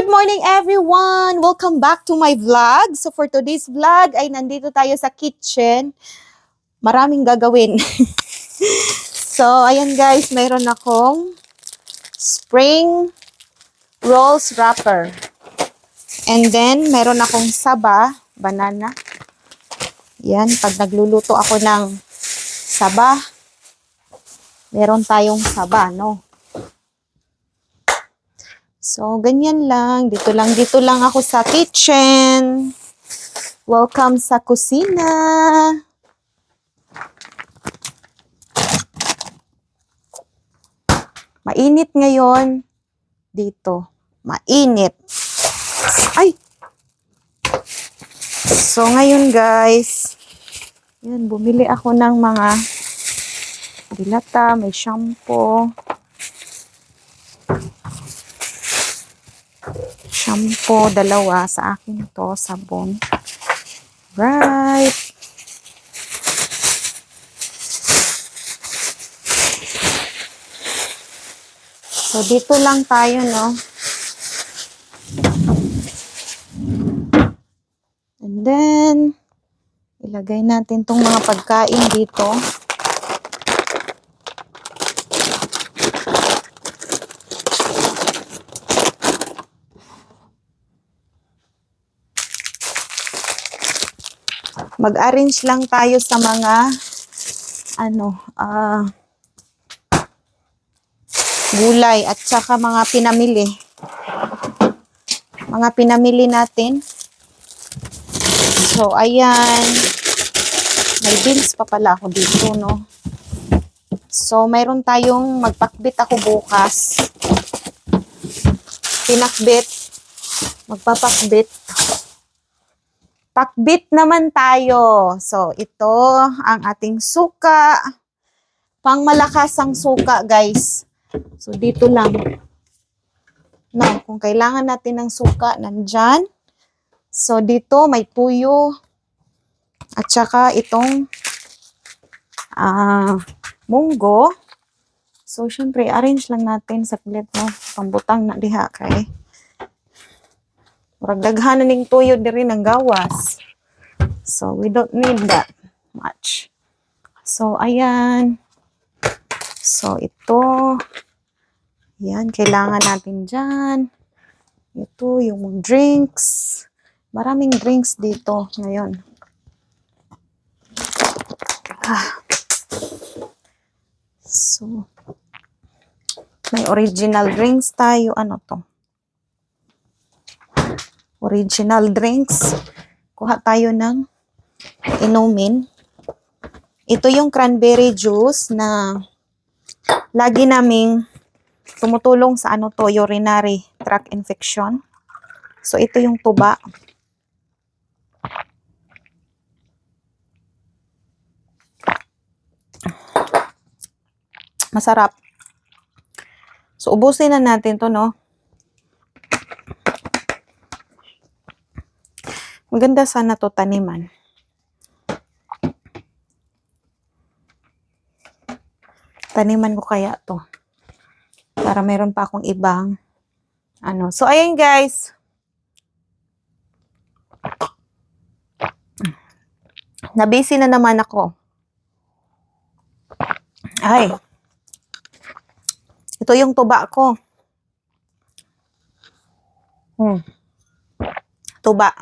Good morning everyone! Welcome back to my vlog. So for today's vlog ay nandito tayo sa kitchen. Maraming gagawin. so ayan guys, mayroon akong spring rolls wrapper. And then meron akong saba, banana. Yan, pag nagluluto ako ng saba, meron tayong saba, no? So, ganyan lang. Dito lang, dito lang ako sa kitchen. Welcome sa kusina. Mainit ngayon dito. Mainit. Ay! So, ngayon guys, yan, bumili ako ng mga dilata, may shampoo, shampoo, dalawa. Sa akin to, sabon. Right. So, dito lang tayo, no? And then, ilagay natin tong mga pagkain dito. Mag-arrange lang tayo sa mga ano, ah gulay at saka mga pinamili. Mga pinamili natin. So, ayan. May bills pa pala ako dito, no? So, mayroon tayong magpakbit ako bukas. Pinakbit. Magpapakbit. Pakbit naman tayo. So, ito ang ating suka. Pangmalakas ang suka, guys. So, dito lang. No, kung kailangan natin ng suka, nandyan. So, dito may tuyo. At saka itong ah munggo. So, syempre, arrange lang natin sa plate, no? Pambutang na diha kay. Murag daghan ning tuyo diri ng gawas. So, we don't need that much. So, ayan. So, ito. Yan, kailangan natin dyan. Ito, yung drinks. Maraming drinks dito ngayon. Ah. So, may original drinks tayo. Ano to? Original drinks. Kuha tayo ng inumin. Ito yung cranberry juice na lagi naming tumutulong sa ano to, urinary tract infection. So, ito yung tuba. Masarap. So, ubusin na natin to, no? Maganda sana to taniman. Taniman ko kaya to para meron pa akong ibang ano. So, ayun guys. Nabisi na naman ako. Ay. Ito yung tuba ko. Hmm. Tuba.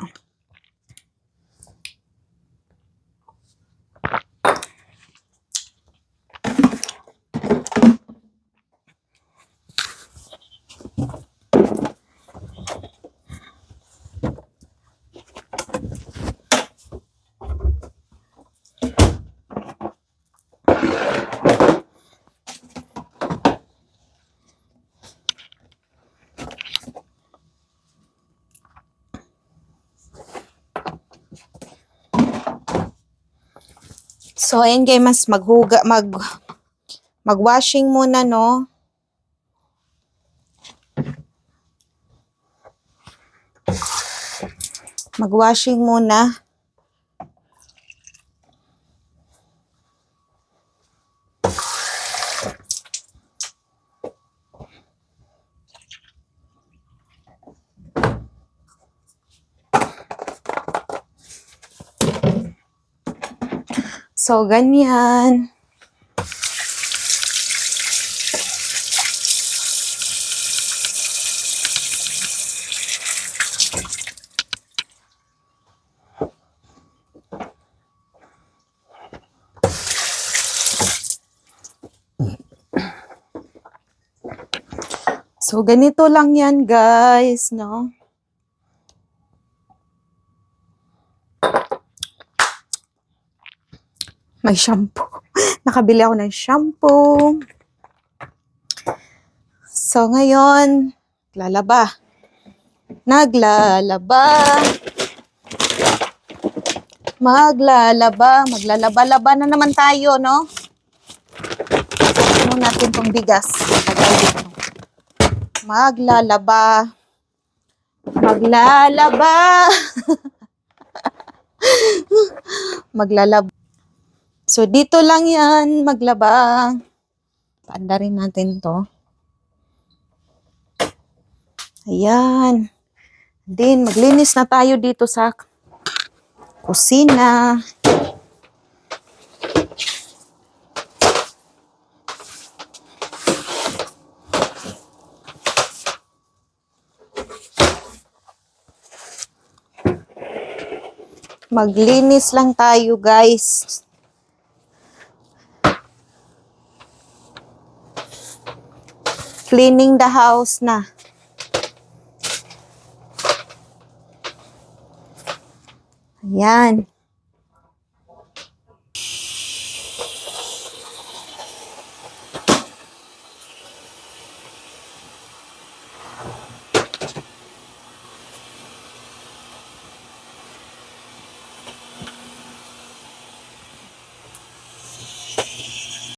So, ayan guys, mas maghuga, mag, magwashing muna, no? Magwashing muna. So, ganyan. So, ganito lang yan, guys, no? May shampoo. Nakabili ako ng shampoo. So, ngayon, lalaba. Naglalaba. Maglalaba. Maglalaba-laba na naman tayo, no? Ano natin tong bigas? Maglalaba. Maglalaba. Maglalaba. So, dito lang yan, maglaba. Paanda rin natin to. Ayan. Then, maglinis na tayo dito sa kusina. Maglinis lang tayo, guys. Cleaning the house na. Ayan.